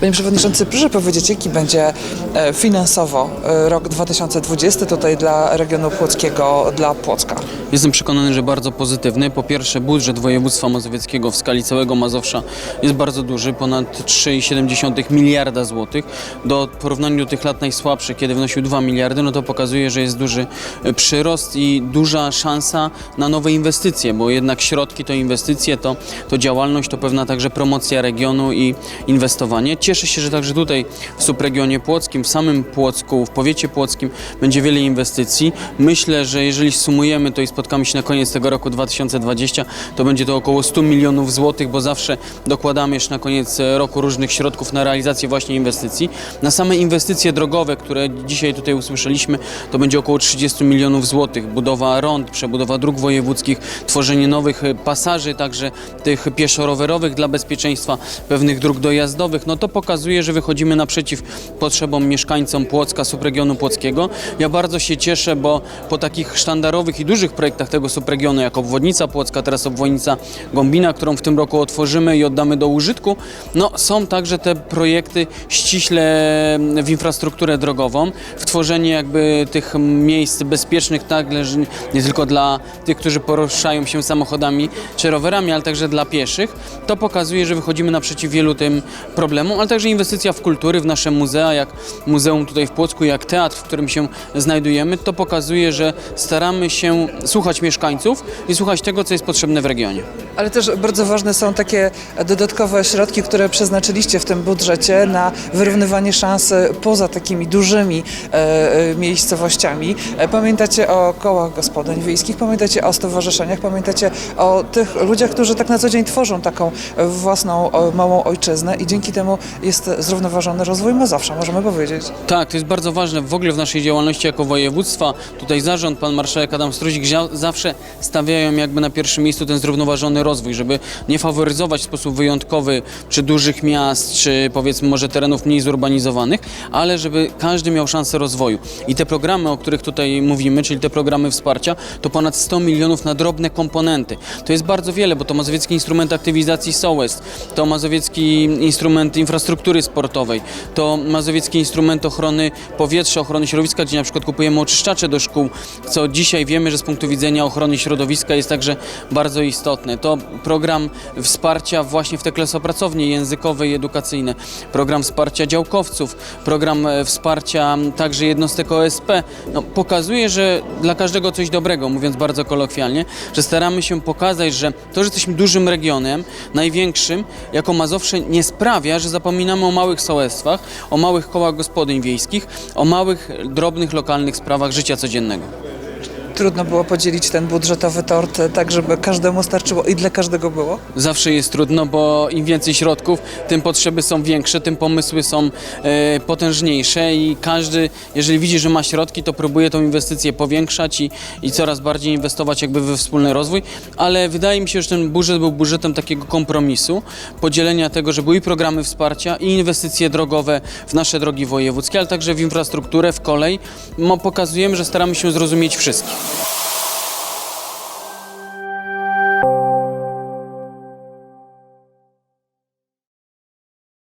Panie Przewodniczący, proszę powiedzieć, jaki będzie e, finansowo e, rok 2020 tutaj dla regionu płockiego, dla Płocka? Jestem przekonany, że bardzo pozytywny. Po pierwsze, budżet województwa mazowieckiego w skali całego Mazowsza jest bardzo duży, ponad 3,7 miliarda złotych. Do porównaniu do tych lat najsłabszych, kiedy wynosił 2 miliardy, no to pokazuje, że jest duży e, przyrost i duża szansa na nowe inwestycje, bo jednak środki to inwestycje, to, to działalność, to pewna także promocja regionu i inwestowanie. Cieszę się, że także tutaj w subregionie płockim, w samym Płocku, w powiecie płockim będzie wiele inwestycji. Myślę, że jeżeli sumujemy to i spotkamy się na koniec tego roku 2020, to będzie to około 100 milionów złotych, bo zawsze dokładamy jeszcze na koniec roku różnych środków na realizację właśnie inwestycji. Na same inwestycje drogowe, które dzisiaj tutaj usłyszeliśmy, to będzie około 30 milionów złotych. Budowa rond, przebudowa dróg wojewódzkich, tworzenie nowych pasaży, także tych pieszo-rowerowych dla bezpieczeństwa, pewnych dróg dojazdowych. No to pokazuje, że wychodzimy naprzeciw potrzebom mieszkańcom Płocka, subregionu płockiego. Ja bardzo się cieszę, bo po takich sztandarowych i dużych projektach tego subregionu, jak obwodnica Płocka, teraz obwodnica Gombina, którą w tym roku otworzymy i oddamy do użytku, no są także te projekty ściśle w infrastrukturę drogową, w tworzenie jakby tych miejsc bezpiecznych, tak, leży nie tylko dla tych, którzy poruszają się samochodami czy rowerami, ale także dla pieszych. To pokazuje, że wychodzimy naprzeciw wielu tym problemom, ale także inwestycja w kultury, w nasze muzea, jak muzeum tutaj w Płocku, jak teatr, w którym się znajdujemy, to pokazuje, że staramy się słuchać mieszkańców i słuchać tego, co jest potrzebne w regionie. Ale też bardzo ważne są takie dodatkowe środki, które przeznaczyliście w tym budżecie na wyrównywanie szans e, poza takimi dużymi e, e, miejscowościami. Pamiętacie o kołach gospodyń wiejskich, pamiętacie o stowarzyszeniach, pamiętacie o tych ludziach, którzy tak na co dzień tworzą taką własną małą ojczyznę i dzięki temu jest zrównoważony rozwój Mazowsza, możemy powiedzieć. Tak, to jest bardzo ważne w ogóle w naszej działalności jako województwa. Tutaj zarząd, pan marszałek Adam Struzik zawsze stawiają jakby na pierwszym miejscu ten zrównoważony rozwój, żeby nie faworyzować w sposób wyjątkowy czy dużych miast, czy powiedzmy może terenów mniej zurbanizowanych, ale żeby każdy miał szansę rozwoju. I te programy, o których tutaj mówimy, czyli te programy wsparcia, to ponad 100 milionów na drobne komponenty. To jest bardzo wiele, bo to Mazowiecki Instrument Aktywizacji SOłEST, to Mazowiecki Instrument Infrastruktury Sportowej, to Mazowiecki Instrument Ochrony Powietrza, Ochrony Środowiska, gdzie na przykład kupujemy oczyszczacze do szkół, co dzisiaj wiemy, że z punktu widzenia ochrony środowiska jest także bardzo istotne. To program wsparcia właśnie w te klasopracownie językowe i edukacyjne, program wsparcia działkowców, program e, wsparcia także jednostek OSP. No, pokazuje, że dla każdego coś dobrego, mówiąc bardzo kolokwialnie, że staramy się pokazać, że to, że jesteśmy dużym regionem, największym, jako Mazowsze nie sprawia, że zapominamy o małych sołectwach, o małych kołach gospodyń wiejskich, o małych, drobnych, lokalnych sprawach życia codziennego. Trudno było podzielić ten budżetowy tort tak, żeby każdemu starczyło i dla każdego było. Zawsze jest trudno, bo im więcej środków, tym potrzeby są większe, tym pomysły są e, potężniejsze i każdy, jeżeli widzi, że ma środki, to próbuje tą inwestycję powiększać i, i coraz bardziej inwestować jakby we wspólny rozwój, ale wydaje mi się, że ten budżet był budżetem takiego kompromisu, podzielenia tego, że były i programy wsparcia i inwestycje drogowe w nasze drogi wojewódzkie, ale także w infrastrukturę, w kolej. Pokazujemy, że staramy się zrozumieć wszystkich. Thank you.